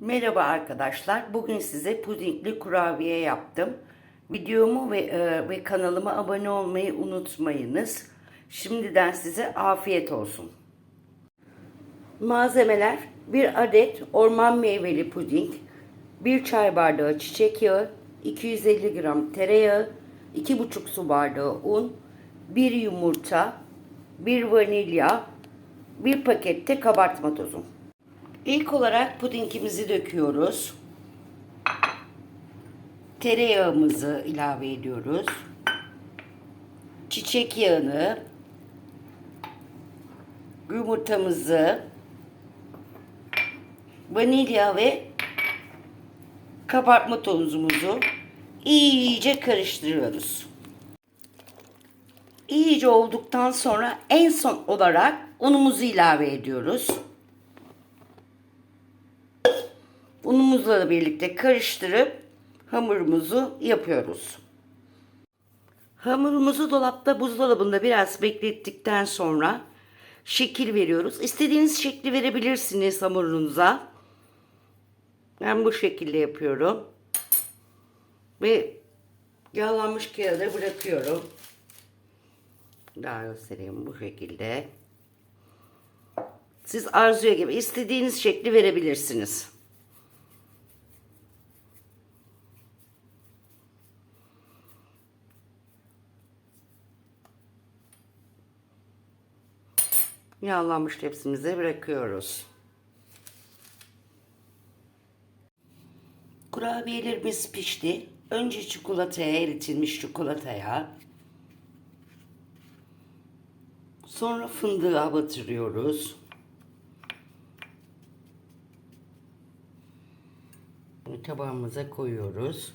Merhaba arkadaşlar. Bugün size pudingli kurabiye yaptım. Videomu ve, e, ve kanalıma abone olmayı unutmayınız. Şimdiden size afiyet olsun. Malzemeler 1 adet orman meyveli puding, 1 çay bardağı çiçek yağı, 250 gram tereyağı, 2,5 su bardağı un, 1 yumurta, 1 vanilya, 1 pakette kabartma tozu. İlk olarak pudingimizi döküyoruz. Tereyağımızı ilave ediyoruz. Çiçek yağını, yumurtamızı, vanilya ve kabartma tozumuzu iyice karıştırıyoruz. İyice olduktan sonra en son olarak unumuzu ilave ediyoruz. Unumuzla birlikte karıştırıp hamurumuzu yapıyoruz. Hamurumuzu dolapta buzdolabında biraz beklettikten sonra şekil veriyoruz. İstediğiniz şekli verebilirsiniz hamurunuza. Ben bu şekilde yapıyorum. Ve yağlanmış kağıda bırakıyorum. Daha göstereyim bu şekilde. Siz arzuya gibi istediğiniz şekli verebilirsiniz. Yağlanmış tepsimize bırakıyoruz. Kurabiyelerimiz pişti. Önce çikolataya eritilmiş çikolataya. Sonra fındığa batırıyoruz. Tabağımıza koyuyoruz.